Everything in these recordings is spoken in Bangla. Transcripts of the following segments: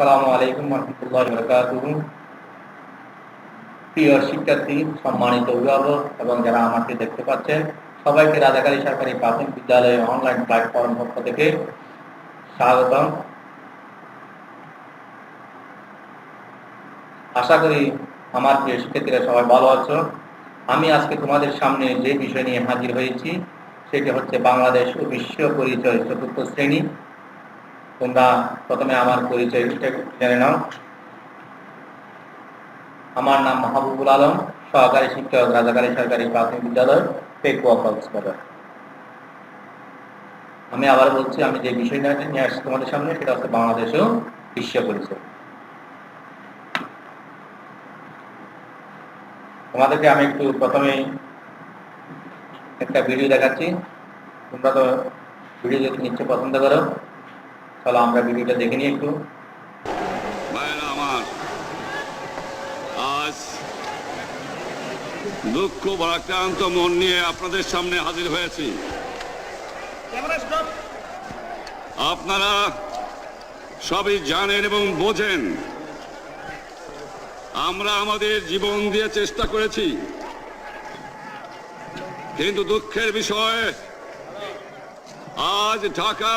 আসসালামু আলাইকুম রহমতুল্লাহ বরকাতুহ প্রিয় শিক্ষার্থী, সম্মানিত অভিভাবক এবং যারা আমাকে দেখতে সবাইকে সরকারি প্রাথমিক অনলাইন প্ল্যাটফর্ম পক্ষ থেকে স্বাগতম। আশা করি আমার প্রিয় শিক্ষার্থীরা সবাই ভালো আছো। আমি আজকে তোমাদের সামনে যে বিষয় নিয়ে হাজির হয়েছি, সেটি হচ্ছে বাংলাদেশ ও বিশ্ব পরিচয় চতুর্থ শ্রেণি। তোমরা প্রথমে আমার পরিচয় জেনে নাও। আমার নাম মাহবুবুল আলম, সহকারী শিক্ষক, রাজাকারী সরকারি প্রাথমিক বিদ্যালয়, পেকুয়া আমি আবার বলছি, আমি যে বিষয়টা নিয়ে আসছি তোমাদের সামনে, সেটা হচ্ছে বাংলাদেশ ও বিশ্ব পরিচয়। তোমাদেরকে আমি একটু প্রথমেই একটা ভিডিও দেখাচ্ছি। তোমরা তো ভিডিও দেখতে নিচ্ছে, পছন্দ করো। চলো আমরা ভিডিওটা দেখে নিই একটু। আমার আজ দুঃখ ভারাক্রান্ত মন নিয়ে আপনাদের সামনে হাজির হয়েছি। আপনারা সবই জানেন এবং বোঝেন। আমরা আমাদের জীবন দিয়ে চেষ্টা করেছি। কিন্তু দুঃখের বিষয় আজ ঢাকা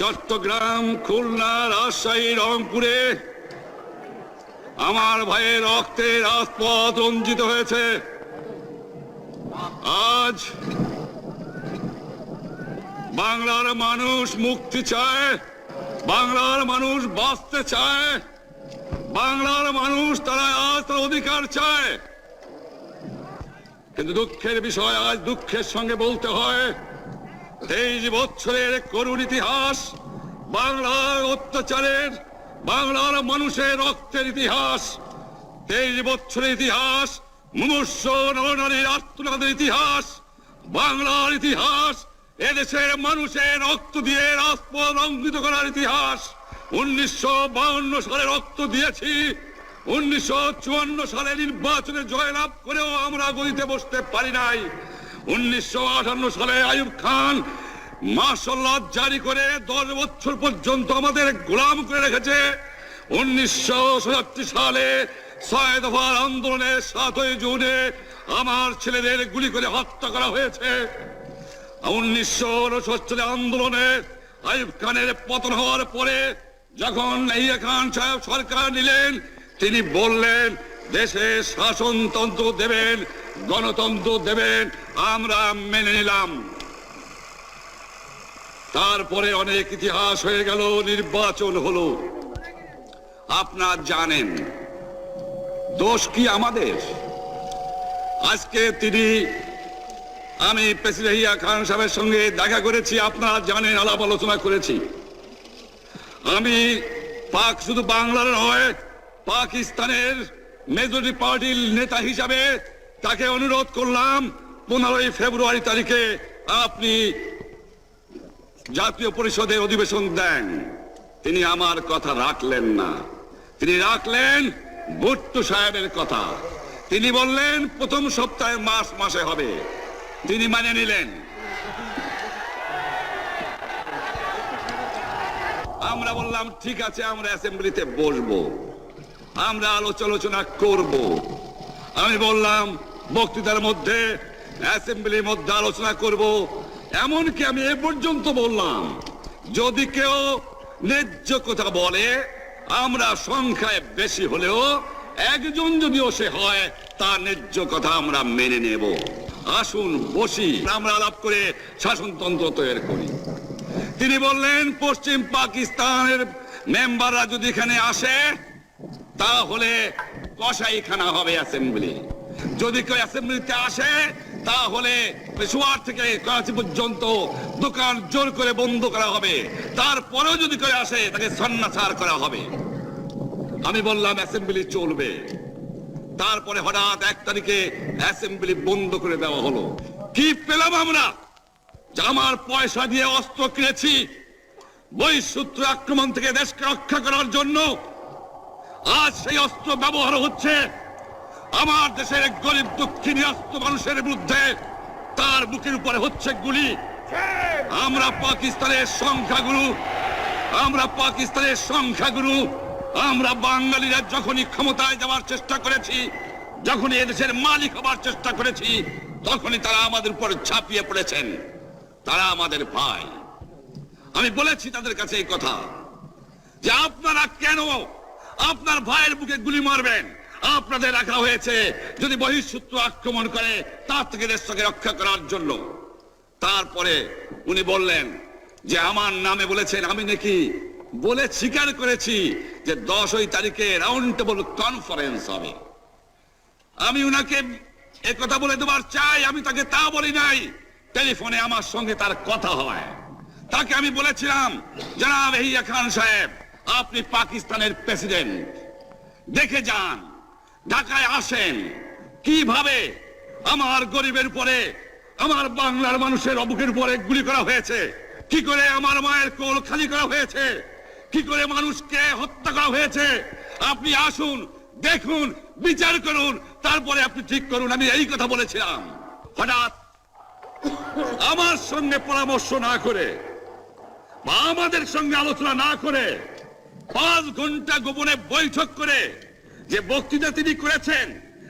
চট্টগ্রাম, খুলনা, রাজশাহী, রংপুরে আমার ভাইয়ের রক্তে রাজপথ রঞ্জিত হয়েছে। আজ বাংলার মানুষ মুক্তি চায়, বাংলার মানুষ বাঁচতে চায়, বাংলার মানুষ তারা আজ তার অধিকার চায়। কিন্তু দুঃখের বিষয়, আজ দুঃখের সঙ্গে বলতে হয় তেইশ বছরের করুণ ইতিহাস, বাংলার অত্যাচারের, বাংলার মানুষের রক্তের ইতিহাস। তেইশ বছরের ইতিহাস মুমূর্ষ নরনারীর আত্মনাদের ইতিহাস, বাংলার ইতিহাস, এদেশের মানুষের রক্ত দিয়ে রাজপথ অঙ্কিত করার ইতিহাস। উনিশশো বাউন্ন সালে রক্ত দিয়েছি, উনিশশো চুয়ান্ন সালে নির্বাচনে জয়লাভ করেও আমরা গদিতে বসতে পারি নাই। উনিশশো আটান্ন সালে আয়ুব খান মার্শাল্লাহ জারি করে দশ বছর পর্যন্ত আমাদের গোলাম করে রেখেছে। উনিশশো সাতাত্তর সালে ছয় দফার আন্দোলনের সাতই জুনে আমার ছেলেদের গুলি করে হত্যা করা হয়েছে। উনিশশো উনসত্তরের আন্দোলনে খানের পতন হওয়ার পরে যখন খান সাহেব সরকার নিলেন, তিনি বললেন দেশে শাসনতন্ত্র দেবেন, গণতন্ত্র দেবেন, আমরা মেনে নিলাম। তারপরে অনেক ইতিহাস হয়ে গেল, নির্বাচন হলো। আপনার জানেন, দোষ কি আমাদের? আজকে তিনি, আমি প্রেসিডেন্ট খান সাহেবের সঙ্গে দেখা করেছি, আপনারা জানেন, আলাপ আলোচনা করেছি। আমি পাক শুধু বাংলার নয়, পাকিস্তানের মেজরিটি পার্টির নেতা হিসাবে তাকে অনুরোধ করলাম, পনেরোই ফেব্রুয়ারি তারিখে আপনি জাতীয় পরিষদে অধিবেশন দেন। তিনি আমার কথা রাখলেন না। তিনি রাখলেন ভুট্টু সাহেবের কথা। তিনি বললেন, প্রথম সপ্তাহে মাস মাসে হবে। তিনি মানে নিলেন। আমরা বললাম, ঠিক আছে, আমরা অ্যাসেম্বলিতে বসবো। আমরা আলোচনা করব। আমি বললাম, বক্তৃতার মধ্যে, অ্যাসেম্বলির মধ্যে আলোচনা করব। এমনকি আমি এ পর্যন্ত বললাম, যদি কেউ ন্যায্য কথা বলে, আমরা সংখ্যায় বেশি হলেও একজন যদিও সে হয়, তার ন্যায্য কথা আমরা মেনে নেব। আসুন, বসি। আমরা আলাপ করে শাসনতন্ত্র তৈরি করি। তিনি বললেন, পশ্চিম পাকিস্তানের মেম্বাররা যদি এখানে আসে তাহলে কসাইখানা হবে অ্যাসেম্বলি যদি কেউ অ্যাসেম্বলিতে আসে, তাহলে পেশোয়ার থেকে করাচি পর্যন্ত দোকান জোর করে বন্ধ করা হবে। তারপরেও যদি কেউ আসে, তাকে সন্ন্যাসার করা হবে। আমি বললাম অ্যাসেম্বলি চলবে। তারপরে হঠাৎ এক তারিখে অ্যাসেম্বলি বন্ধ করে দেওয়া হলো। কি পেলাম আমরা? আমার পয়সা দিয়ে অস্ত্র কিনেছি। বহিঃসূত্র আক্রমণ থেকে দেশকে রক্ষা করার জন্য আজ সেই অস্ত্র ব্যবহার হচ্ছে। আমার দেশের এক গরিব, দুঃখিনী অস্ত্র মানুষের বিরুদ্ধে তার বুকের উপরে হচ্ছে গুলি। আমরা পাকিস্তানের সংখ্যাগুরু, আমরা পাকিস্তানের সংখ্যাগুরু, আমরা বাঙালিরা যখনই ক্ষমতায় যাওয়ার চেষ্টা করেছি, যখনই এদেশের মালিক হবার চেষ্টা করেছি, তখনই তারা আমাদের উপর ঝাঁপিয়ে পড়েছেন। তারা আমাদের ভাই। আমি বলেছি তাদের কাছে এই কথা যে আপনারা কেন আপনার ভাইয়ের বুকে গুলি মারবেন। আপনাদের রাখা হয়েছে। যদি বহিঃশত্রু আক্রমণ করে, তার থেকে দেশটাকে রক্ষা করার জন্য। তারপরে উনি বললেন যে, আমার নামে বলেছেন, আমি নাকি বলে স্বীকার করেছি যে, দশই তারিখে রাউন্ড টেবল কনফারেন্স হবে। আমি উনাকে এ কথা বলে দেবার চাই, আমি তাকে তা বলি নাই। টেলিফোনে আমার সঙ্গে তার কথা হয়। তাকে আমি বলেছিলাম, জনাব হিয়া খান সাহেব আপনি পাকিস্তানের প্রেসিডেন্ট। দেখে যান, ঢাকায় আসেন, কীভাবে আমার গরিবের উপরে, আমার বাংলার মানুষের অবুকের উপরে গুলি করা হয়েছে? কি করে আমার মায়ের কোল খালি করা হয়েছে? কি করে মানুষকে হত্যা করা হয়েছে? আপনি আসুন, দেখুন, বিচার করুন, তারপরে আপনি ঠিক করুন, আমি এই কথা বলেছিলাম। হঠাৎ আমার সঙ্গে পরামর্শ না করে বা আমাদের সঙ্গে আলোচনা না করে পাঁচ ঘণ্টা গোপনে বৈঠক করে যে বক্তৃতা তিনি করেছেন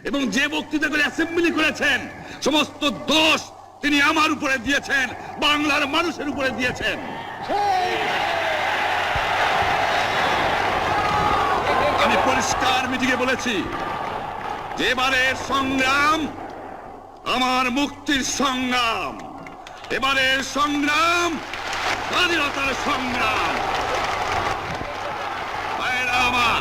এবং যে বক্তৃতা করে অ্যাসেম্বলি করেছেন, সমস্ত দোষ তিনি আমার উপরে দিয়েছেন, বাংলার মানুষের উপরে দিয়েছেন। আমি পরিষ্কার মিটিংয়ে বলেছি যে এবারের সংগ্রাম আমার মুক্তির সংগ্রাম। এবারের সংগ্রাম, স্বাধীনতার সংগ্রাম ভাইয়েরা আমার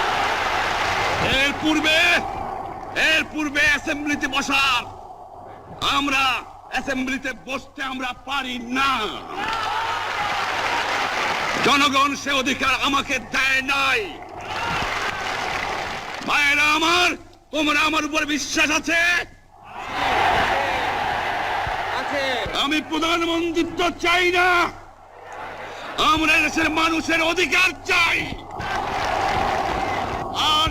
এর পূর্বে এর পূর্বে অ্যাসেম্বলিতে বসার। আমরা অ্যাসেম্বলিতে বসতে আমরা পারি না। জনগণ সে অধিকার আমাকে দেয় নাই। ভাইয়েরা আমার তোমরা আমার উপর বিশ্বাস আছে। আমি প্রধানমন্ত্রিত্ব চাই না। আমরা দেশের মানুষের অধিকার চাই। আর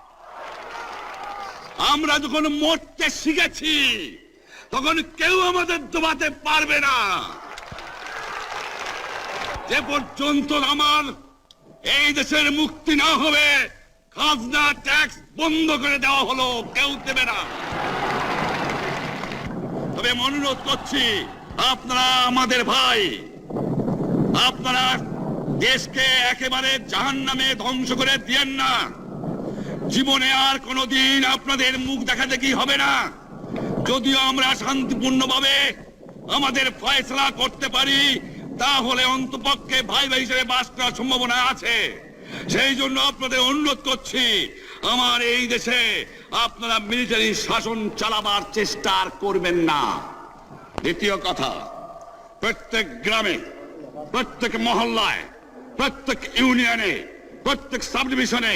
আমরা যখন মরতে শিখেছি, তখন কেউ আমাদের দবাতে পারবে না। যে পর্যন্ত আমার এই দেশের মুক্তি না হবে, খাজনা, ট্যাক্স বন্ধ করে দেওয়া হলো, কেউ দেবে না। তবে অনুরোধ করছি, আপনারা আমাদের ভাই, আপনারা দেশকে একেবারে জাহান নামে ধ্বংস করে দিয়েন না। জীবনে আর কোনোদিন আপনাদের মুখ দেখা দেখি হবে না? যদিও আমরা শান্তিপূর্ণভাবে আমাদের ফয়সলা করতে পারি, তাহলে অন্তপক্ষে ভাই ভাই হিসেবে বাস করার সম্ভাবনা আছে। সেই জন্য আপনাদের অনুরোধ করছি, আমার এই দেশে আপনারা মিলিটারি শাসন চালাবার চেষ্টা আর করবেন না। দ্বিতীয় কথা, প্রত্যেক গ্রামে, প্রত্যেক মহল্লায়, প্রত্যেক ইউনিয়নে, প্রত্যেক সাব ডিভিশনে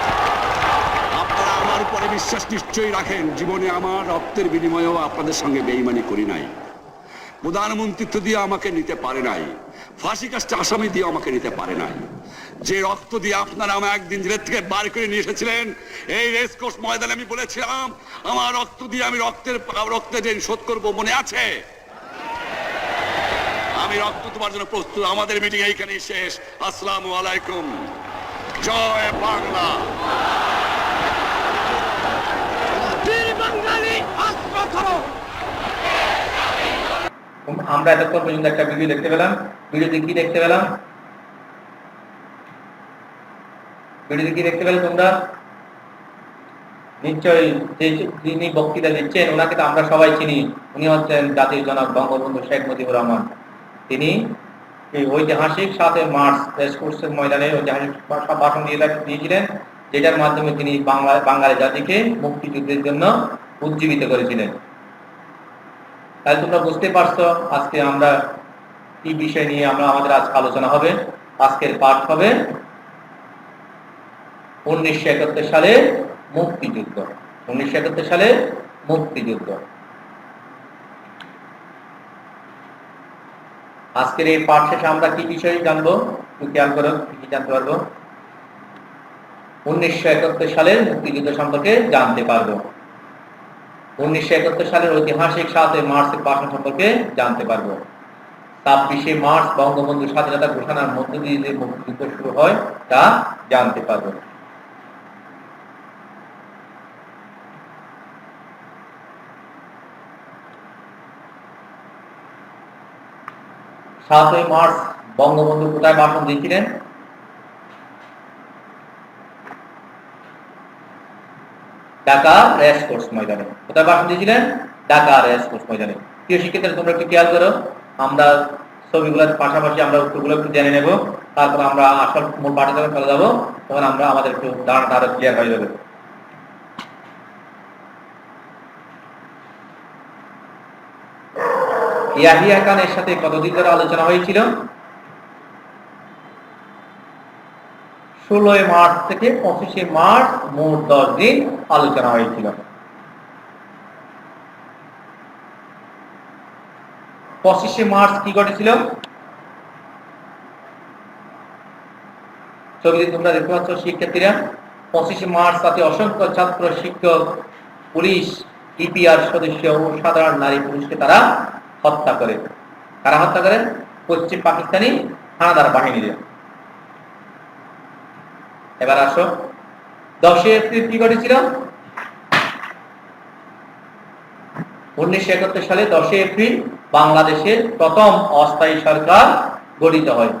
আমার উপরে বিশ্বাস নিশ্চয়ই রাখেন। জীবনে আমার রক্তের বিনিময়েও আপনাদের সঙ্গে বেইমানি করি নাই। প্রধানমন্ত্রিত্ব দিয়ে আমাকে নিতে পারে নাই। ফাঁসি কাজটা আসামি দিয়ে আমাকে নিতে পারে নাই। যে রক্ত দিয়ে আপনারা আমার একদিন জেলের থেকে বার করে নিয়ে এসেছিলেন, এই রেসকোর্স ময়দানে আমি বলেছিলাম, আমার রক্ত দিয়ে আমি রক্তের রক্তের ঋণ শোধ করব মনে আছে? আমি রক্ত তোমার জন্য প্রস্তুত। আমাদের মিটিং এইখানেই শেষ। আসসালামু আলাইকুম। জয় বাংলা। আমরা এতক্ষণ পর্যন্ত একটা ভিডিও দেখতে পেলাম। ভিডিওতে কি দেখতে পেলাম? ভিডিওতে কি দেখতে পেলে তোমরা? নিশ্চয়ই যিনি বক্তৃতা দিচ্ছেন, ওনাকে তো আমরা সবাই চিনি। উনি হচ্ছেন জাতির জনক বঙ্গবন্ধু শেখ মুজিবুর রহমান। তিনি এই ঐতিহাসিক সাথে মার্চ রেসকোর্সের ময়দানে ঐতিহাসিক ভাষণ দিয়েছিলেন, যেটার মাধ্যমে তিনি বাংলা বাঙালি জাতিকে মুক্তিযুদ্ধের জন্য উজ্জীবিত করেছিলেন। তাই তোমরা বুঝতে পারছ, আজকে আমরা কি বিষয় নিয়ে আমরা আমাদের আজকে আলোচনা হবে? আজকের পাঠ হবে উনিশশো একাত্তর সালে মুক্তিযুদ্ধ। উনিশশো একাত্তর সালে মুক্তিযুদ্ধ। আজকের এই পাঠ শেষে আমরা কি বিষয় জানব? একটু খেয়াল করো, কি কি জানতে পারব? উনিশশো একাত্তর সালের মুক্তিযুদ্ধ সম্পর্কে জানতে পারব। উনিশশো একাত্তর সালের ঐতিহাসিক সাতই মার্চের ভাষণ সম্পর্কে জানতে পারব। ছাব্বিশে মার্চ বঙ্গবন্ধু স্বাধীনতা ঘোষণার মধ্য দিয়ে যে মুক্তিযুদ্ধ শুরু হয়, তা জানতে পারব। সাতই মার্চ বঙ্গবন্ধু কোথায় ভাষণ দিয়েছিলেন? ঢাকা রেস কোর্স ময়দানে। কোথায় ভাষণ দিয়েছিলেন? ঢাকা রেস কোর্স ময়দানে। প্রিয় তোমরা একটু খেয়াল করো, আমরা ছবিগুলোর পাশাপাশি আমরা উত্তরগুলো একটু জেনে নেব, তারপর আমরা আসল মূল পাঠে যখন চলে যাব, তখন আমরা আমাদের একটু ধারণা আরও ক্লিয়ার হয়ে যাবে। ইয়াহিয়া খানের সাথে কতদিন ধরে আলোচনা হয়েছিল? ষোলোই মার্চ থেকে পঁচিশে মার্চ মোট দশ দিন আলোচনা হয়েছিল। পঁচিশে মার্চ কি ঘটেছিল? ছবিতে তোমরা দেখতে পাচ্ছ শিক্ষার্থীরা, পঁচিশে মার্চ তাতে অসংখ্য ছাত্র, শিক্ষক, পুলিশ, ইপিআর সদস্য ও সাধারণ নারী পুরুষকে তারা হত্যা করে। কারা হত্যা করেন পশ্চিম পাকিস্তানি হানাদার বাহিনীরা এবার আসো। দশই এপ্রিল কি ঘটেছিল? উনিশশো একাত্তর সালে দশই এপ্রিল বাংলাদেশের প্রথম অস্থায়ী সরকার গঠিত হয়।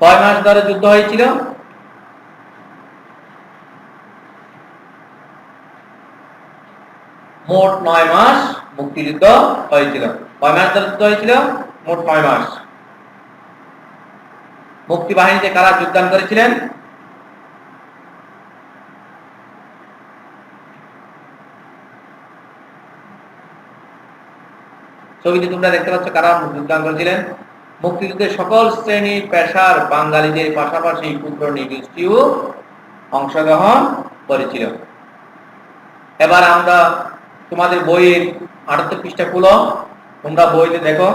কয় মাস ধরে যুদ্ধ হয়েছিল? মোট নয় মাস মুক্তিযুদ্ধ হয়েছিল। কয় মাস ধরে যুদ্ধ হয়েছিল? মোট নয় মাস। মুক্তি বাহিনীতে কারা যোগদান করেছিলেন? ছবিতে তোমরা দেখতে পাচ্ছ কারা যোগদান করেছিলেন। মুক্তিযুদ্ধের সকল শ্রেণি পেশার বাঙালিদের পাশাপাশি ক্ষুদ্র নিগোষ্ঠীও অংশগ্রহণ করেছিল। এবার আমরা তোমাদের বইয়ের আটাত্তর পৃষ্ঠা খুলো। তোমরা বইতে দেখো।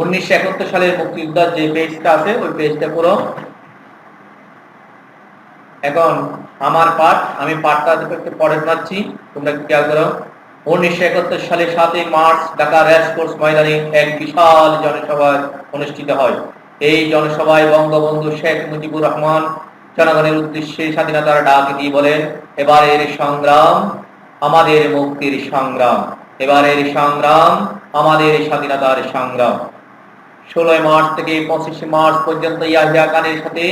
উনিশশো একাত্তর সালের মুক্তিযোদ্ধার যে পেজটা আছে, ওই পেজটা পুরো এখন আমার পাঠ, আমি পাঠটা পরে শোনাচ্ছি, তোমরা খেয়াল করো। উনিশশো একাত্তর সালে সাতই মার্চ ঢাকা রেসকোর্স ময়দানে এক বিশাল জনসভা অনুষ্ঠিত হয়। এই জনসভায় বঙ্গবন্ধু শেখ মুজিবুর রহমান জনগণের উদ্দেশ্যে স্বাধীনতার ডাক দিয়ে বলেন, এবারের সংগ্রাম আমাদের মুক্তির সংগ্রাম, এবারের সংগ্রাম আমাদের স্বাধীনতার সংগ্রাম। ষোলোই মার্চ থেকে পঁচিশে মার্চ পর্যন্ত ইয়াহিয়া খানের সাথে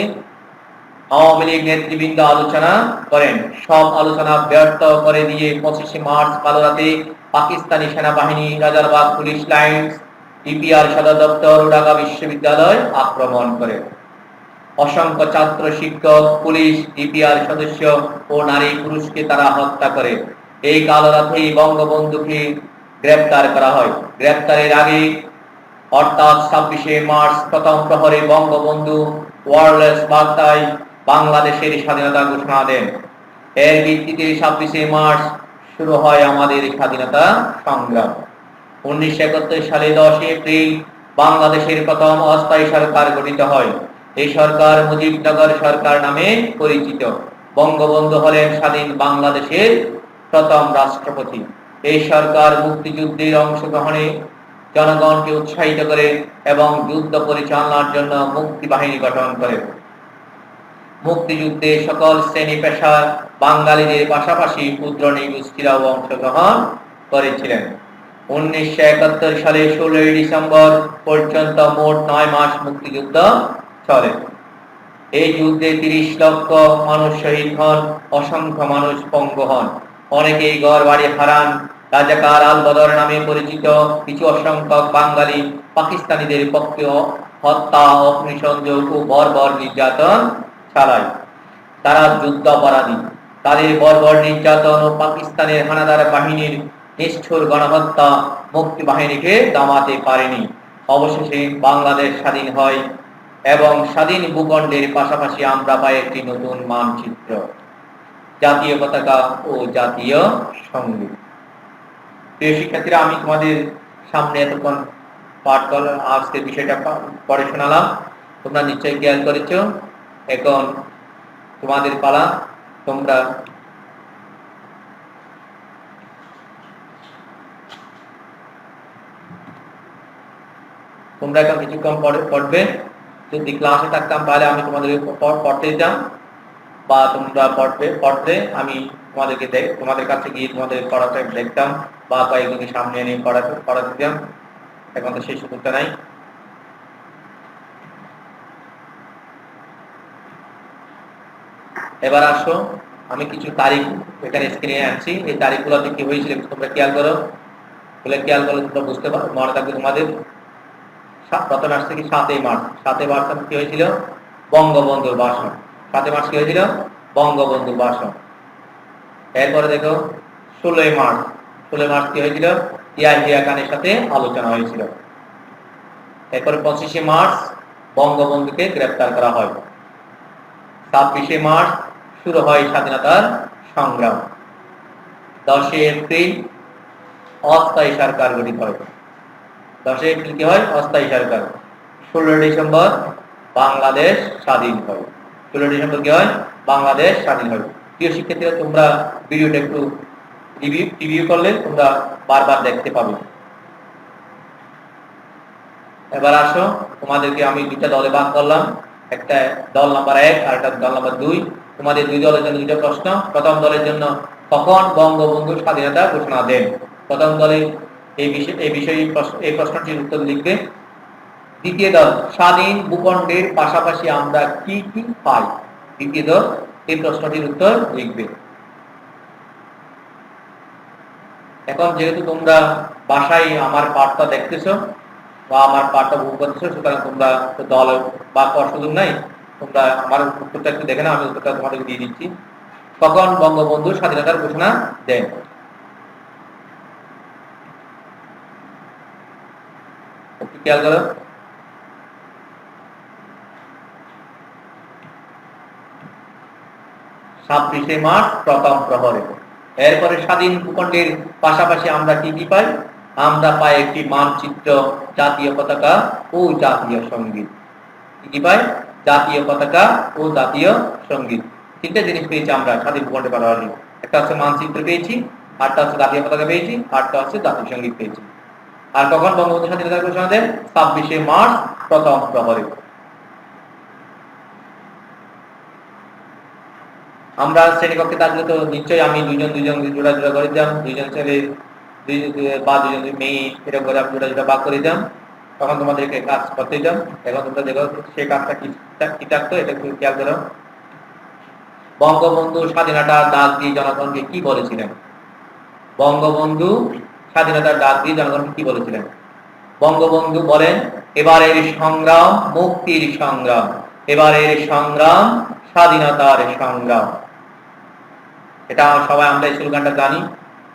আওয়ামী লীগ নেতৃবৃন্দ আলোচনা করেন। সব আলোচনা ব্যর্থ করে দিয়ে পঁচিশে মার্চ কালো রাতে পাকিস্তানি সেনাবাহিনী রাজারবাগ পুলিশ লাইন্স, ইপিআর সদর দপ্তর ঢাকা বিশ্ববিদ্যালয় আক্রমণ করে। অসংখ্য ছাত্র, শিক্ষক, পুলিশ, ইপিআর সদস্য ও নারী পুরুষকে তারা হত্যা করে। এই কালো রাতেই বঙ্গবন্ধুকে গ্রেপ্তার করা হয়। গ্রেপ্তারের আগে অর্থাৎ ছাব্বিশে মার্চ প্রথম প্রহরে বঙ্গবন্ধু ওয়ারলেস বার্তায় বাংলাদেশের স্বাধীনতা ঘোষণা দেন। এর ভিত্তিতে ছাব্বিশে মার্চ শুরু হয় আমাদের স্বাধীনতা সংগ্রাম। উনিশশো একাত্তর সালে দশই এপ্রিল বাংলাদেশের প্রথম অস্থায়ী সরকার গঠিত হয়। এই সরকার মুজিবনগর সরকার নামে পরিচিত। বঙ্গবন্ধু হলেন স্বাধীন বাংলাদেশের প্রথম রাষ্ট্রপতি। এই সরকার মুক্তিযুদ্ধের অংশগ্রহণে জনগণকে উৎসাহিত করে এবং যুদ্ধ পরিচালনার জন্য মুক্তি বাহিনী গঠন করে। মুক্তিযুদ্ধে সকল শ্রেণি পেশার বাঙালিদের পাশাপাশি ক্ষুদ্র নিগোষ্ঠীরাও অংশগ্রহণ করেছিলেন। উনিশশো একাত্তর সালে ষোলোই ডিসেম্বর পর্যন্ত মোট নয় মাস মুক্তিযুদ্ধ চলে। এই যুদ্ধে তিরিশ লক্ষ মানুষ শহীদ হন, অসংখ্য মানুষ পঙ্গু হন। অনেকেই ঘর বাড়ি হারান রাজাকার আল বদর নামে পরিচিত কিছু অসংখ্যক বাঙালি পাকিস্তানিদের পক্ষে হত্যা, অগ্নিসংযোগ ও বর্বর নির্যাতন চালায়। তারা যুদ্ধ অপরাধী তাদের বর্বর নির্যাতন ও পাকিস্তানের হানাদার বাহিনীর নিষ্ঠুর গণহত্যা মুক্তি বাহিনীকে দামাতে পারেনি। অবশেষে বাংলাদেশ স্বাধীন হয় এবং স্বাধীন ভূখণ্ডের পাশাপাশি আমরা পাই একটি নতুন মানচিত্র। জাতীয় পতাকা ও জাতীয় সংগীত। শিক্ষার্থীরা, আমি তোমাদের সামনে এতক্ষণ পাঠ করার আজকের বিষয়টা পড়ে শোনালাম। তোমরা নিশ্চয়ই খেয়াল করেছ। এখন তোমাদের পালা। তোমরা তোমরা এখন কিছুক্ষণ পড়বে। যদি ক্লাসে থাকতাম, তাহলে আমি তোমাদের পড়তে দিতাম বা তোমরা পড়বে পড়তে আমি তোমাদেরকে দেখ, তোমাদের কাছে গিয়ে তোমাদের পড়াটা দেখতাম, বা কয়েকজনকে সামনে এনে পড়াতে পড়াতে দিতাম। এখন তো সেই সুযোগটা নাই। এবার আসো, আমি কিছু তারিখ এখানে স্ক্রিনে আনছি। এই তারিখগুলোতে কি হয়েছিল তোমরা খেয়াল করো। বলে খেয়াল করলে তোমরা বুঝতে পারো মনে থাকবে তোমাদের। প্রথমে আসছে কি সাতই মার্চ। সাতই মার্চ কি হয়েছিল? বঙ্গবন্ধুর ভাষণ। সাতই মার্চ কি হয়েছিল? বঙ্গবন্ধুর ভাষণ। এরপরে দেখো ষোলোই মার্চ ষোলোই মার্চ কি হয়েছিল? ইয়াহিয়া খানের সাথে আলোচনা হয়েছিল। এরপরে পঁচিশে মার্চ বঙ্গবন্ধুকে গ্রেপ্তার করা হয়। ছাব্বিশে মার্চ শুরু হয় স্বাধীনতার সংগ্রাম। দশই এপ্রিল অস্থায়ী সরকার গঠিত হয়। দশই এপ্রিল কি হয়? অস্থায়ী সরকার। ষোলোই ডিসেম্বর বাংলাদেশ স্বাধীন হয়। ষোলোই ডিসেম্বর কি হয়? বাংলাদেশ স্বাধীন হয়। প্রিয় শিক্ষার্থীরা তোমরা ভিডিওটা একটু রিভিউ করলে তোমরা বারবার দেখতে পাবে। এবার আসো, তোমাদেরকে আমি দুইটা দলে ভাগ করলাম। একটা দল নাম্বার এক আর একটা দল নাম্বার দুই। তোমাদের দুই দলের জন্য দুইটা প্রশ্ন। প্রথম দলের জন্য কখন বঙ্গবন্ধু স্বাধীনতা ঘোষণা দেন? প্রথম দলে এই বিষয়, এই বিষয়ে এই প্রশ্নটির উত্তর লিখবে। দ্বিতীয় দল, স্বাধীন ভূখণ্ডের পাশাপাশি আমরা কি কি পাই? দ্বিতীয় দল এই প্রশ্নটির উত্তর লিখবে। এখন যেহেতু তোমরা বাসায় আমার পাঠটা দেখতেছ বা আমার পাঠটা ভুল করতেছো, সুতরাং তোমরা দল বা সুযোগ নাই, তোমরা আমার উত্তরটা একটু দেখে না আমি উত্তরটা দিয়ে দিচ্ছি। কখন বঙ্গবন্ধু স্বাধীনতার ঘোষণা দেন খেয়াল করো। ছাব্বিশে মার্চ প্রথম প্রহরে। এরপরে স্বাধীন ভূখণ্ডের পাশাপাশি আমরা কি কি পাই? আমরা পাই একটি মানচিত্র জাতীয় পতাকা ও জাতীয় সংগীত। কি পাই? জাতীয় পতাকা ও জাতীয় সংগীত। তিনটা জিনিস পেয়েছি আমরা স্বাধীন ভূখণ্ডে পাশাপাশি একটা হচ্ছে মানচিত্র পেয়েছি আটটা হচ্ছে জাতীয় পতাকা পেয়েছি আটটা হচ্ছে জাতীয় সংগীত পেয়েছি। আর কখন বঙ্গবন্ধু স্বাধীনতা ঘোষণা দেন? ছাব্বিশে মার্চ প্রথম প্রহরে। আমরা শ্রেণীকক্ষে থাকলে তো নিশ্চয়ই আমি দুইজন দুইজন জোড়া জোড়া করে দিতাম, দুইজন ছেলে বা দুজন মেয়ে, এরকম করে আমি জোড়া জোড়া ভাগ করে দিতাম। তখন তোমাদেরকে কাজ করতে দিতাম। এখন তোমরা দেখো সেই কাজটা কি থাকতো, এটা একটু খেয়াল করো। বঙ্গবন্ধু স্বাধীনতার ডাক দিয়ে জনগণকে কি বলেছিলেন? বঙ্গবন্ধু স্বাধীনতার ডাক দিয়ে জনগণকে কি বলেছিলেন? বঙ্গবন্ধু বলেন, এবারের সংগ্রাম মুক্তির সংগ্রাম, এবারের সংগ্রাম স্বাধীনতার সংগ্রাম। এটা সবাই আমরা এই স্লোগানটা জানি।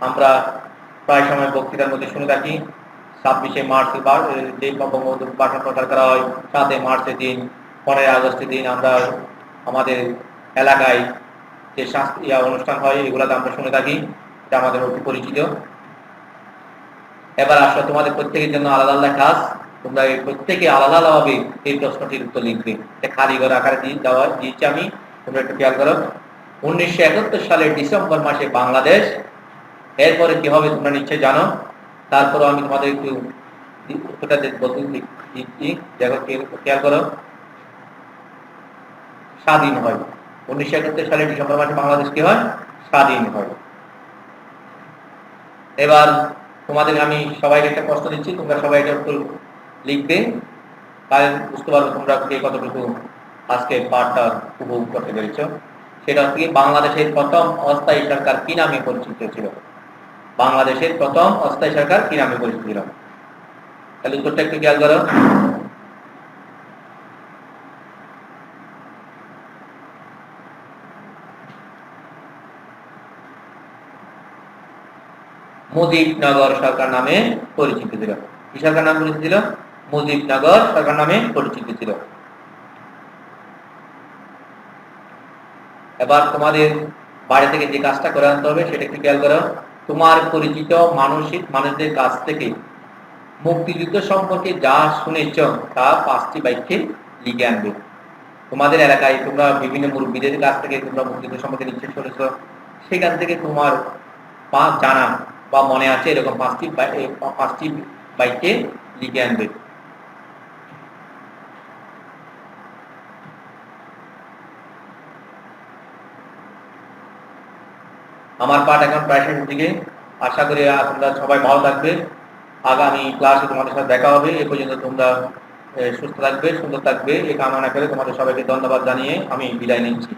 আমরা প্রায় সময় বক্তৃতার মধ্যে শুনে থাকি। ছাব্বিশে মার্চ যে বঙ্গবন্ধু ভাষণ প্রচার করা হয়, সাতই মার্চের দিন পনেরোই আগস্টের দিন আমরা আমাদের এলাকায় যে শাস্তি অনুষ্ঠান হয়, এগুলাতে আমরা শুনে থাকি। এটা আমাদের অতি পরিচিত। এবার আসো, তোমাদের প্রত্যেকের জন্য আলাদা আলাদা কাজ। তোমরা এই প্রত্যেকে আলাদা আলাদাভাবে এই প্রশ্নটির উত্তর লিখবে। খালি ঘর আকারে দিয়ে দেওয়া দিয়েছি আমি, তোমরা একটু খেয়াল করো। উনিশশো একাত্তর সালের ডিসেম্বর মাসে বাংলাদেশ। এরপরে কি হবে তোমরা নিশ্চয় জানো। তারপরে আমি তোমাদের একটু করো। স্বাধীন হয়। উনিশশো একাত্তর সালের ডিসেম্বর মাসে বাংলাদেশ কি হয়? স্বাধীন হয়। এবার তোমাদের আমি একটা প্রশ্ন তোমরা সবাই এটা একটু লিখবে। তাহলে বুঝতে পারবে তোমরা কতটুকু আজকে পাঠটা উপভোগ করতে পেরেছ। সেটা হচ্ছে বাংলাদেশের প্রথম অস্থায়ী সরকার কি নামে পরিচিত ছিল? বাংলাদেশের প্রথম অস্থায়ী সরকার কি নামে পরিচিত ছিল? তাহলে উত্তরটা একটু খেয়াল করো। মুজিবনগর সরকার নামে পরিচিত ছিল। কি সরকার নামে পরিচিত ছিল? মুজিবনগর সরকার নামে পরিচিত ছিল। এবার তোমাদের বাড়ি থেকে যে কাজটা করে আনতে হবে, সেটা একটু খেয়াল করো। তোমার পরিচিত মানসিক মানুষদের কাছ থেকে মুক্তিযুদ্ধ সম্পর্কে যা শুনেছ, তা পাঁচটি বাক্যে লিখে আনবে। তোমাদের এলাকায় তোমরা বিভিন্ন মুরব্বীদের কাছ থেকে তোমরা মুক্তিযুদ্ধ সম্পর্কে নিশ্চয় শুনেছ। সেখান থেকে তোমার জানা বা মনে আছে এরকম পাঁচটি পাঁচটি বাক্যে লিখে আনবে। আমার পাঠ এখন প্রায় শেষের দিকে। আশা করি তোমরা সবাই ভালো থাকবে। আগামী ক্লাসে তোমাদের সাথে দেখা হবে। এ পর্যন্ত তোমরা সুস্থ থাকবে, সুন্দর থাকবে। এ কামনা করে তোমাদের সবাইকে ধন্যবাদ জানিয়ে আমি বিদায় নিচ্ছি।